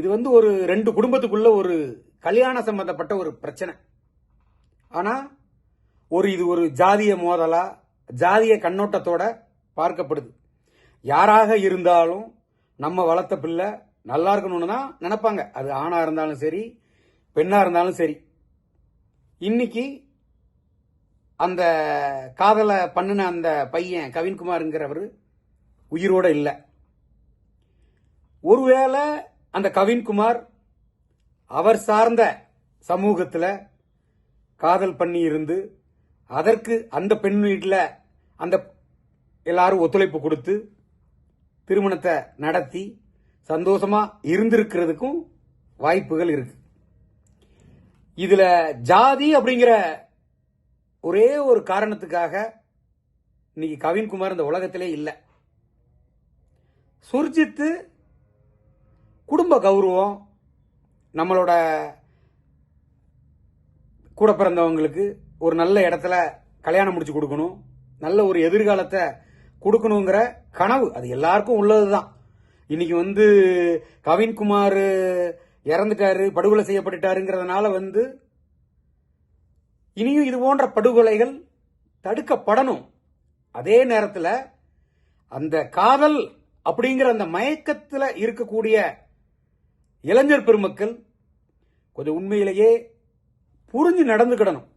இது வந்து ஒரு ரெண்டு குடும்பத்துக்குள்ள ஒரு கல்யாண சம்பந்தப்பட்ட ஒரு பிரச்சனை. ஆனா ஒரு இது ஒரு ஜாதிய மோதலா ஜாதிய கண்ணோட்டத்தோட பார்க்கப்படுது. யாராக இருந்தாலும் நம்ம வளர்த்த பிள்ளை நல்லா இருக்கணும்னு தான் நினைப்பாங்க. அது ஆணா இருந்தாலும் சரி பெண்ணா இருந்தாலும் சரி. இன்னைக்கு அந்த காதலை பண்ணின அந்த பையன் கவின்குமாருங்கிறவர் உயிரோட இல்லை. ஒருவேளை அந்த கவின்குமார் அவர் சார்ந்த சமூகத்தில் காதல் பண்ணி இருந்து அதற்கு அந்த பெண் வீட்டில் அந்த எல்லாரும் ஒத்துழைப்பு கொடுத்து திருமணத்தை நடத்தி சந்தோஷமாக இருந்திருக்கிறதுக்கும் வாய்ப்புகள் இருக்கு. இதில் ஜாதி அப்படிங்கிற ஒரே ஒரு காரணத்துக்காக இன்னைக்கு கவின்குமார் இந்த உலகத்திலே இல்லை. சுர்ஜித்து குடும்ப கௌரவம் நம்மளோட கூட பிறந்தவங்களுக்கு ஒரு நல்ல இடத்துல கல்யாணம் முடிச்சு கொடுக்கணும். நல்ல ஒரு எதிர்காலத்தை கொடுக்கணுங்கிற கனவு. அது எல்லாருக்கும் உள்ளதுதான். இன்னைக்கு வந்து கவின்குமார் இறந்துட்டாரு படுகொலை செய்யப்பட்டுட்டாருங்கிறதுனால வந்து இனியும் இது போன்ற படுகொலைகள் தடுக்கப்படணும். அதே நேரத்தில் அந்த காதல் அப்படிங்கிற அந்த மயக்கத்தில் இருக்கக்கூடிய இளைஞர் பெருமக்கள் கொஞ்சம் உண்மையிலேயே புரிஞ்சு நடந்துக்கிடணும்.